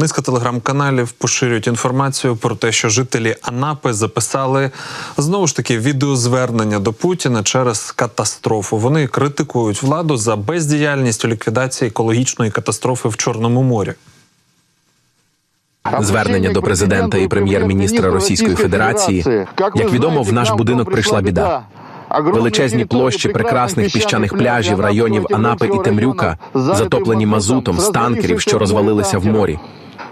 Низка телеграм-каналів поширюють інформацію про те, що жителі Анапи записали знову ж таки відеозвернення до Путіна через катастрофу. Вони критикують владу за бездіяльність у ліквідації екологічної катастрофи в Чорному морі. Звернення до президента і прем'єр-міністра Російської Федерації. Як відомо, в наш будинок прийшла біда. Величезні площі прекрасних піщаних пляжів районів Анапи і Темрюка затоплені мазутом з танкерів, що розвалилися в морі.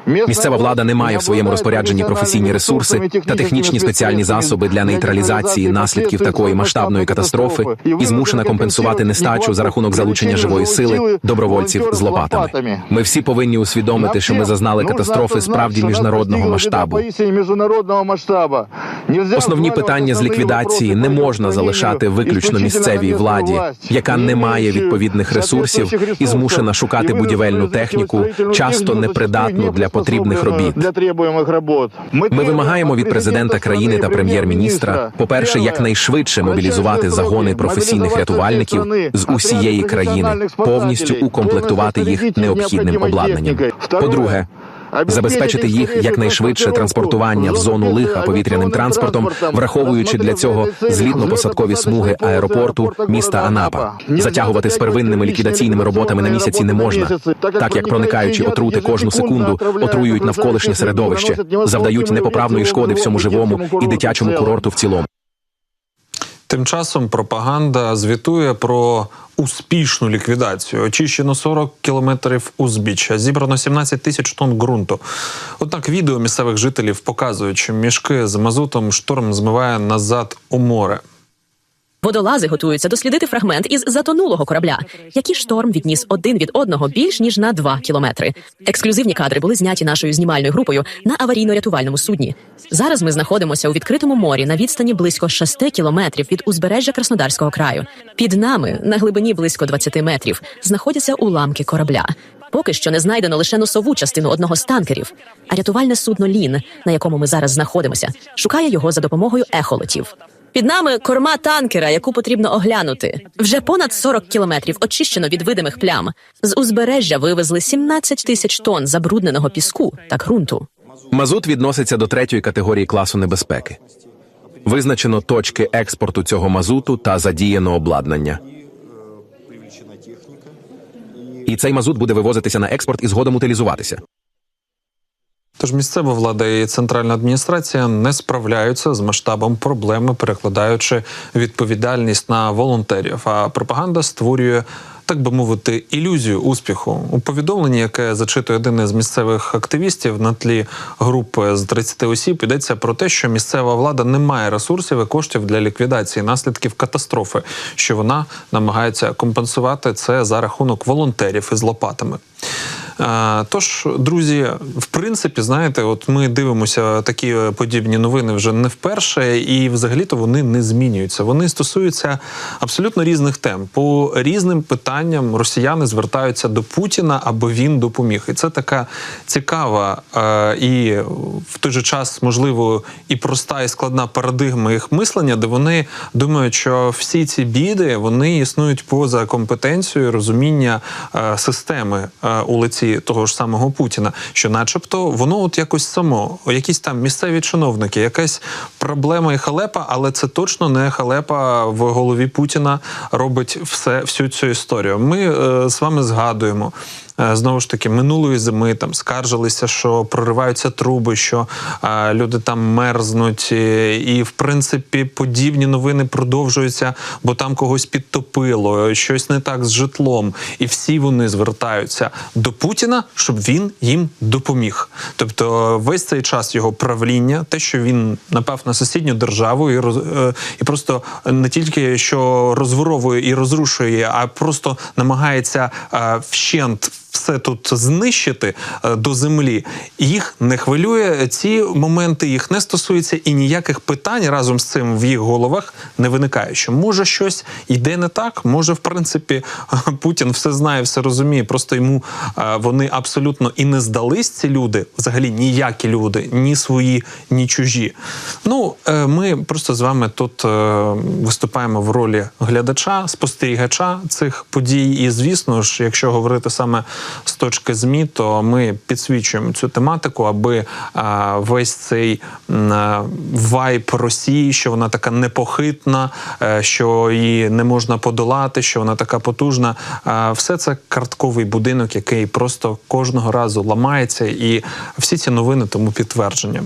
Місцева влада не має в своєму розпорядженні професійні ресурси та технічні спеціальні засоби для нейтралізації наслідків такої масштабної катастрофи. і змушена компенсувати нестачу за рахунок залучення живої сили добровольців з лопатами. Ми всі повинні усвідомити, що ми зазнали катастрофи справді міжнародного масштабу. Основні питання з ліквідації не можна залишати виключно місцевій владі, яка не має відповідних ресурсів і змушена шукати будівельну техніку, часто непридатну для потрібних робіт. Ми вимагаємо від президента країни та прем'єр-міністра, по-перше, якнайшвидше мобілізувати загони професійних рятувальників з усієї країни, повністю укомплектувати їх необхідним обладнанням. По-друге, забезпечити їх якнайшвидше транспортування в зону лиха повітряним транспортом, враховуючи для цього злітно-посадкові смуги аеропорту міста Анапа. Затягувати з первинними ліквідаційними роботами на місяці не можна, так як проникаючі отрути кожну секунду отруюють навколишнє середовище, завдають непоправної шкоди всьому живому і дитячому курорту в цілому. Тим часом пропаганда звітує про успішну ліквідацію. Очищено 40 кілометрів узбіччя, зібрано 17 тисяч тонн ґрунту. Однак відео місцевих жителів показують, що мішки з мазутом шторм змиває назад у море. Водолази готуються дослідити фрагмент із затонулого корабля, який шторм відніс один від одного більш ніж на два кілометри. Ексклюзивні кадри були зняті нашою знімальною групою на аварійно-рятувальному судні. Зараз ми знаходимося у відкритому морі на відстані близько 6 кілометрів від узбережжя Краснодарського краю. Під нами на глибині близько 20 метрів знаходяться уламки корабля. Поки що не знайдено лише носову частину одного з танкерів, а рятувальне судно Лін, на якому ми зараз знаходимося, шукає його за допомогою ехолотів. Під нами корма танкера, яку потрібно оглянути. Вже понад 40 кілометрів очищено від видимих плям. З узбережжя вивезли 17 тисяч тонн забрудненого піску та ґрунту. Мазут відноситься до третьої категорії класу небезпеки. Визначено точки експорту цього мазуту та задіяно обладнання. І цей мазут буде вивозитися на експорт і згодом утилізуватися. Тож місцева влада і центральна адміністрація не справляються з масштабом проблеми, перекладаючи відповідальність на волонтерів. А пропаганда створює. Так би мовити, ілюзію успіху у повідомленні, яке зачитує один із місцевих активістів на тлі групи з 30 осіб, йдеться про те, що місцева влада не має ресурсів і коштів для ліквідації наслідків катастрофи, що вона намагається компенсувати це за рахунок волонтерів із лопатами. Е, Тож, друзі, в принципі, знаєте, от ми дивимося такі подібні новини вже не вперше, і взагалі-то вони не змінюються. Вони стосуються абсолютно різних тем. По різним питанням росіяни звертаються до Путіна, аби він допоміг. І це така цікава е, і в той же час, можливо, і проста, і складна парадигма їх мислення, де вони думають, що всі ці біди вони існують поза компетенцією розуміння е, системи е, у лиці того ж самого Путіна, що, начебто, воно от якось само, якісь там місцеві чиновники, якась проблема і халепа, але це точно не халепа в голові Путіна робить все всю цю історію. Ми е, з вами згадуємо. е, Знову ж таки, минулої зими там скаржилися, що прориваються труби, що е, люди там мерзнуть, е, і в принципі подібні новини продовжуються, бо там когось підтопило, щось не так з житлом, і всі вони звертаються до Путіна, щоб він їм допоміг. Тобто, весь цей час його правління, те, що він напав на сусідню державу і роз е, і просто не тільки що розворовує і розрушує, а просто намагається е, вщент все тут знищити е, до землі, їх не хвилює ці моменти, їх не стосується, і ніяких питань разом з цим в їх головах не виникає. Що може щось йде не так? Може, в принципі, Путін все знає, все розуміє. Просто йому е, вони абсолютно і не здались ці люди, взагалі ніякі люди, ні свої, ні чужі. Ну е, ми просто з вами тут виступаємо в ролі глядача, спостерігача цих подій. І звісно ж, якщо говорити саме з точки змі, то ми підсвічуємо цю тематику, аби а, весь цей вайп вайб Росії, що вона така непохитна, е, що її не можна подолати, що вона така потужна. Все це картковий будинок, який просто кожного разу ламається, і всі ці новини тому підтвердження.